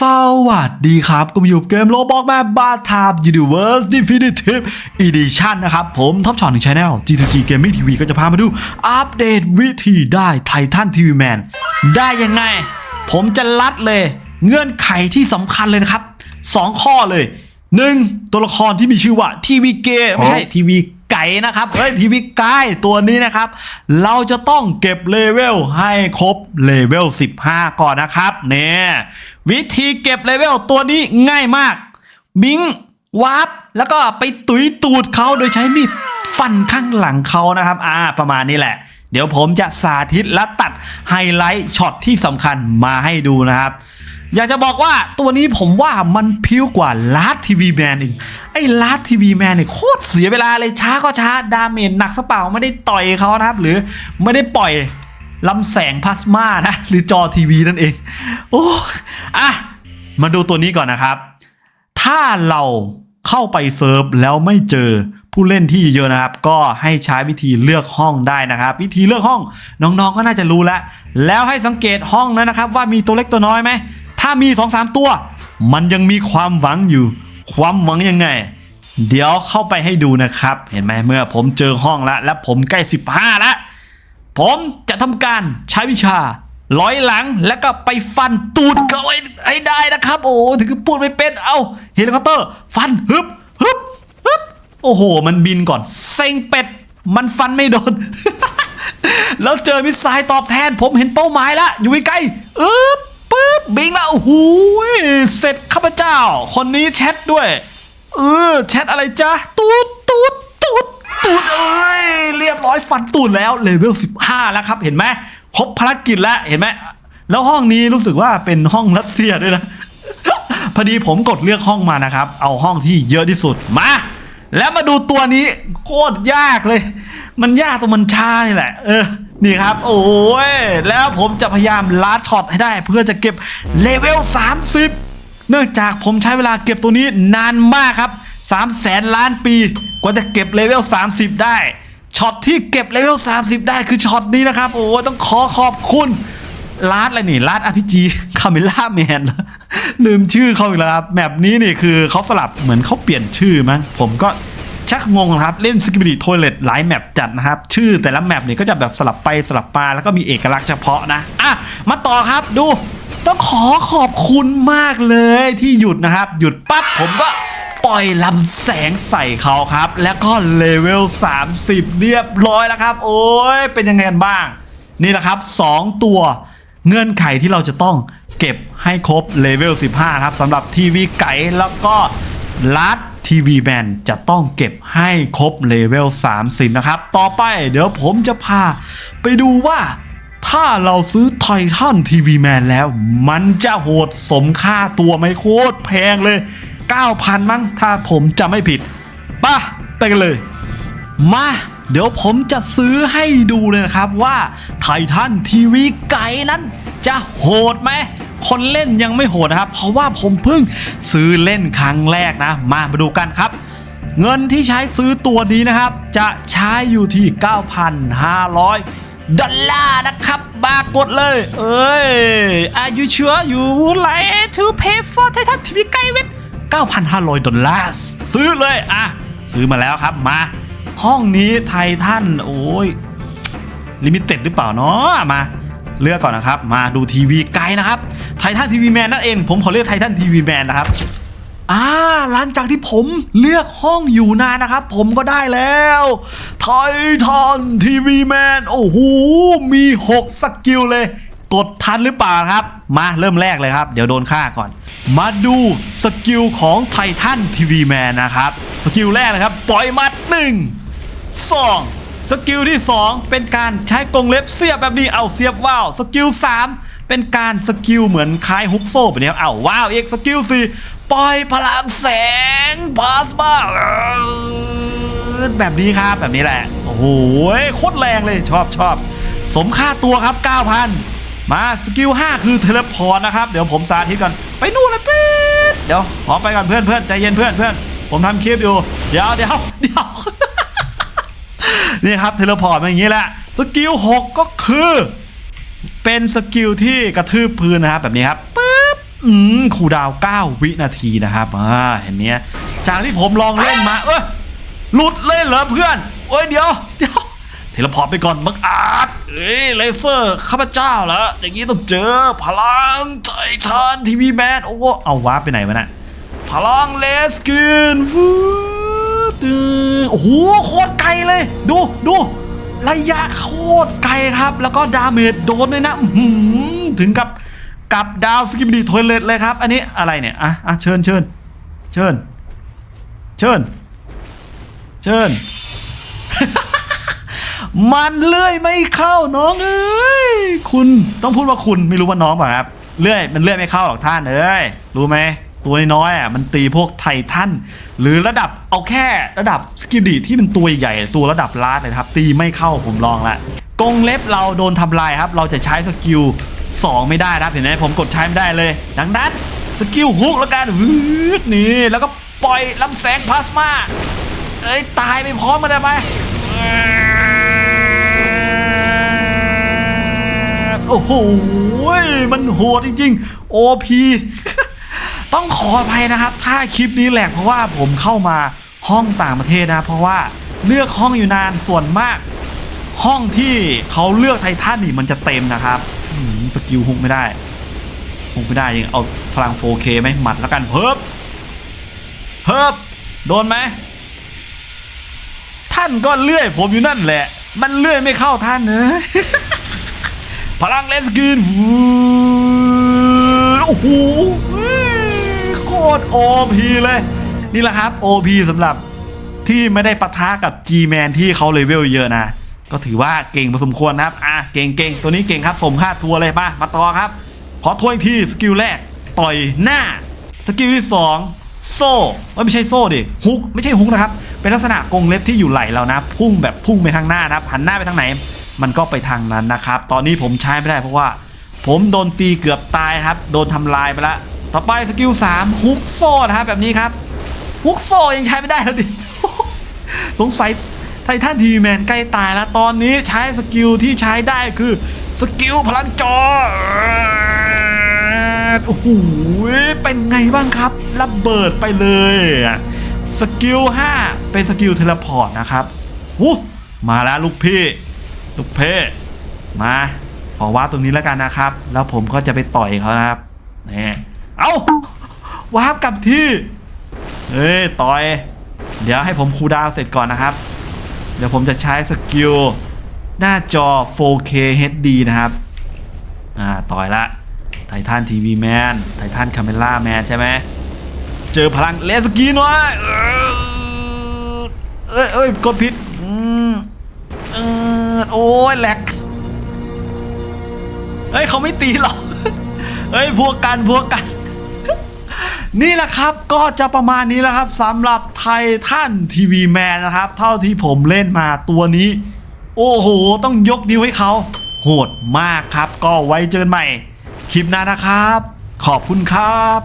สวัสดีครับก็มาอยู่เกมโลบอกแมบาทาบ Universe Definitive Edition นนะครับ ผมท็อปช็อตหนึ่งช anel G2G Gaming TV ก็จะพามาดู อัปเดตวิธีได้ไททันทีวีแมนได้ยังไง ผมจะลัดเลย เงื่อนไขที่สำคัญเลยนะครับ 2 ข้อเลย 1. ตัวละครที่มีชื่อว่าทีวีเกไม่ใช่ทีวี นะครับเฮ้ยทีวีไก่ตัวนี้นะครับ เราจะต้องเก็บเลเวลให้ครบเลเวล 15 ก่อนนะครับเนี่ยวิธีเก็บเลเวลตัวนี้ง่ายมาก บิงวาร์ปแล้วก็ไปตุยตูดเขาโดยใช้มีดฟันข้างหลังเขานะครับ อ่า ประมาณนี้แหละ เดี๋ยวผมจะสาธิตและตัดไฮไลท์ช็อตที่สำคัญมาให้ดูนะครับ อยากจะบอกว่าตัวนี้ผมว่ามันพิ้วกว่าลาดทีวีแมนอีกไอ้ลาดทีวีแมนเนี่ยโคตรเสียเวลาเลยช้าก็ช้าดาเมจหนักสะเปล่าไม่ได้ต่อยเขานะครับ หรือไม่ได้ปล่อยลำแสงพลาสมานะ หรือจอทีวีนั่นเอง โอ้อะมาดูตัวนี้ก่อนนะครับ ถ้าเราเข้าไปเซิร์ฟแล้วไม่เจอผู้เล่นที่เยอะนะครับ ก็ให้ใช้วิธีเลือกห้องได้นะครับ วิธีเลือกห้องน้องๆก็น่าจะรู้แล้ว แล้วให้สังเกตห้องนั้นนะครับ ว่ามีตัวเล็กตัวน้อยไหม ถ้ามี2อสตัว มันยังมีความหวังอยู่ ความหวังยังไง เดี๋ยวเข้าไปให้ดูนะครับ เห็นไหมเมื่อผมเจอห้องแล้วและผมใกล้ 15แล้วผมจะทำการใช้วิชาร้อยหลังแล้วก็ไปฟันตูดเขาให้ได้นะครับ โอ้ถึงพูดไม่เป็นเอาเฮลิคอปเตอร์ ฟันฮึบฮึบฮึบโอ้โห มันบินก่อนเซ็งเป็ด มันฟันไม่โดน แล้วเจอมิสไซล์ตอบแทน ผมเห็นเป้าหมายแล้ว อยู่ใกล้ๆอึ๊บ บบิงแล้วโอ้โหเสร็จข้าพเจ้า คนนี้แชทด้วย เออแชทอะไรจ๊ะตูดตูดตูดตูดเอ้ยเรียบร้อยฟันตูดแล้วเลเวล15 แล้วครับ เห็นไหมครบภารกิจแล้วเห็นไหมแล้วห้องนี้รู้สึกว่าเป็นห้องรัสเซียด้วยนะพอดีผมกดเลือกห้องมานะครับ เอาห้องที่เยอะที่สุดมาแล้วมาดูตัวนี้โคตรยากเลย มันยากตรงมันช้านี่แหละ เออ นี่ครับ โอ้ย แล้วผมจะพยายามลัดช็อตให้ได้ เพื่อจะเก็บเลเวล 30 เนื่องจากผมใช้เวลาเก็บตัวนี้นานมากครับ3แสนล้านปี กว่าจะเก็บเลเวล 30 ได้ช็อตที่เก็บเลเวล 30 ได้คือช็อตนี้นะครับ โอ้ยต้องขอขอบคุณลาดอะไรนี่ลาดอาพีจีคาเมล่าแมนลืมชื่อเขาอีกแล้วครับแมปนี้นี่คือเขาสลับเหมือนเขาเปลี่ยนชื่อมั้งผมก็ ชักงงครับ เล่นสกิบิ t โทเลตหลายแมปจัดนะครับ ชื่อแต่ละแมปเนี่ยก็จะแบบสลับไปสลับมาแล้วก็มีเอกลักษณ์เฉพาะนะ อะ มาต่อครับดู ต้องขอขอบคุณมากเลยที่หยุดนะครับ หยุดปั๊บผมก็ปล่อยลำแสงใส่เขาครับ แล้วก็เลเวล 30 เรียบร้อยแล้วครับ โอ้ยเป็นยังไงกันบ้าง นี่แหละครับ 2 ตัวเงื่อนไขที่เราจะต้องเก็บให้ครบเลเวล 15 ครับสำหรับทีวีไก่แล้วก็ลัด ทีวีแมนจะต้องเก็บให้ครบเลเวล 30 นะครับ ต่อไปเดี๋ยวผมจะพาไปดูว่าถ้าเราซื้อไททันทีวีแมนแล้ว มันจะโหดสมค่าตัวไหมโคตรแพงเลย 9,000 มั้งถ้าผมจะไม่ผิดป่ะไปกันเลย มาเดี๋ยวผมจะซื้อให้ดูเลยนะครับว่าไททันทีวีไก่นั้นจะโหดไหม คนเล่นยังไม่โหดนะครับ เพราะว่าผมเพิ่งซื้อเล่นครั้งแรกนะ มามาดูกันครับ เงินที่ใช้ซื้อตัวนี้นะครับ จะใช้อยู่ที่ 9,500 ดอลลาร์นะครับมากดเลย เอ้ย Are you sure you would like to pay for Titan TV ไก่เวท9,500 ดอลลาร์ซื้อเลยอะซื้อมาแล้วครับมาห้องนี้ไททันโอ้ยลิมิเต็ดหรือเปล่าเนาะมา เลือกก่อนนะครับ มาดูทีวีไกลนะครับไททันทีวีแมนนั่นเอง ผมขอเลือกไททันทีวีแมนนะครับอ่าหลังจากที่ผมเลือกห้องอยู่นานนะครับ ผมก็ได้แล้วไททันทีวีแมนโอ้โหมี 6 สกิลเลย กดทันหรือเปล่าครับ มาเริ่มแรกเลยครับ เดี๋ยวโดนฆ่าก่อน มาดูสกิลของไททันทีวีแมนนะครับ สกิลแรกนะครับ ปล่อยมัดหนึ่ง2 สกิลที่ 2 เป็นการใช้กรงเล็บเสียบแบบนี้เอาเสียบว้าวสกิล3เป็นการสกิลเหมือนคล้ายฮุกโซ่แบบนี้เอาว้าวเอกสกิล4ปล่อยพลังแสงพลาสมาแบบนี้ครับแบบนี้แหละโอ้โหโคตรแรงเลยชอบชอบสมค่าตัวครับ 9,000 มาสกิล 5 คือเทเลพอร์ตนะครับ เดี๋ยวผมสาธิตก่อนไปนู่นเลยปี๊ดเดี๋ยวขอไปก่อนเพื่อนเพื่อนใจเย็นเพื่อนเพื่อนผมทำคลิปอยู่ เดี๋ยวเดี๋ยวเดี๋ยว นี่ครับเทเลพอร์ตมาอย่างนี้แหละสกิล6ก็คือ เป็นสกิลที่กระทืบพื้นนะครับแบบนี้ครับปึ๊บอืมคูดาว 9 วินาทีนะครับอ่าเห็นเนี้ยจากที่ผมลองเล่นมา เอ้ยหลุดเล่นเหรอเพื่อนเอ้ยเดี๋ยวเดี๋ยวเทเลพอร์ตไปก่อนมักอาร์ตเอ้ยเลเซอร์ข้าพเจ้าเหรออย่างนี้ต้องเจอพลังใจทานทีวีแมนโอ้เอาวาร์ปไปไหนวะน่ะพลังเลสกินฟูตโอ้โหโค เลย ดูดูระยะโคตรไกลครับ แล้วก็ดาเมจโดนเลยนะถึงกับกับดาวสกิมดีทอยเลตเลยครับ อันนี้อะไรเนี่ยอะอะเชิญเชิญเชิญเชิญเชิญ มันเลื่อยไม่เข้าน้องเอ้ยคุณต้องพูดว่าคุณไม่รู้ว่าน้องเปล่าครับเลื่อยมันเลื่อยไม่เข้าหรอกท่านเอ้ยรู้ไหม ตัวน้อยๆอะมันตีพวกไททันหรือระดับเอาแค่ระดับสกิลดีที่เป็นตัวใหญ่ตัวระดับลาดเลยนะครับ ตีไม่เข้าผมลองละกงเล็บเราโดนทำลายครับ เราจะใช้สกิล2 ไม่ได้นะครับเห็นไหมผมกดใช้ไม่ได้เลย ดังนั้นสกิลฮุกแล้วกันวืดนี่แล้วก็ปล่อยลำแสงพลาสมาเอ้ยตายไปพร้อมกันได้ไหมโอ้โหมันโหดจริงๆ OP ต้องขออภัยนะครับ ถ้าคลิปนี้แหลกเพราะว่าผมเข้ามาห้องต่างประเทศนะ เพราะว่าเลือกห้องอยู่นานส่วนมาก ห้องที่เขาเลือกไททันนี่มันจะเต็มนะครับสกิลฮุกไม่ได้ฮุกไม่ได้ยังเอาพลัง 4K ไหมหมัดแล้วกันเพิบเพิบโดนไหมท่านก็เลื่อย ผมอยู่นั่นแหละ มันเลื่อยไม่เข้าท่านเนอะพลังเลสกินโอ้โห ตรโอพีเลย นี่แหละครับ OP สำหรับที่ไม่ได้ปะทะกับ G-Man ที่เขาเลเวลเยอะนะ ก็ถือว่าเก่งพอสมควรนะครับ อะ เก่งเก่งตัวนี้เก่งครับ สมค่าทัวร์เลยป่ะ มาต่อครับ ขอทัวนอีกทีสกิลแรก ต่อยหน้า สกิลที่ 2 โซ่ไม่ใช่โซ่ดิฮุกไม่ใช่ฮุกนะครับ เป็นลักษณะกรงเล็บที่อยู่ไหลเรานะ พุ่งแบบพุ่งไปข้างหน้านะครับหันหน้าไปทางไหน มันก็ไปทางนั้นนะครับ ตอนนี้ผมใช้ไม่ได้เพราะว่า ผมโดนตีเกือบตายครับ โดนทำลายไปแล้ว ต่อไปสกิล3ฮุกโซ่นะครับแบบนี้ครับฮุกโซ่ยังใช้ไม่ได้แล้วดิสงสัยไททันทีแมนใกล้ตายแล้วตอนนี้ใช้สกิลที่ใช้ได้คือสกิลพลังจอโอ้โหเป็นไงบ้างครับระเบิดไปเลยสกิล5เป็นสกิลเทเลพอร์ตนะครับหูมาแล้วลูกพี่ลูกเพ่มาขอว่าตรงนี้แล้วกันนะครับ แล้วผมก็จะไปต่อยเขานะครับนี่ เอาวาร์ปกลับที่เฮ้ยต่อย เดี๋ยวให้ผมคูดาวเสร็จก่อนนะครับ เดี๋ยวผมจะใช้สกิลหน้าจอ 4K HD นะครับ อ่า ต่อยละไททันทีวีแมนไททันคาเมล่าแมนใช่ไหม เจอพลังเลสกีนวะเอ้ยเอ้ยกดผิด อืมเออโอ้ยแหลกเฮ้ยเขาไม่ตีหรอกเฮ้ยพวกกันพวกกัน นี่แหละครับก็จะประมาณนี้แล้วครับสำหรับไททันทีวีแมนนะครับ เท่าที่ผมเล่นมาตัวนี้ โอ้โห ต้องยกนิ้วให้เขา โหดมากครับ ก็ไว้เจอกันใหม่ คลิปหน้านะครับ ขอบคุณครับ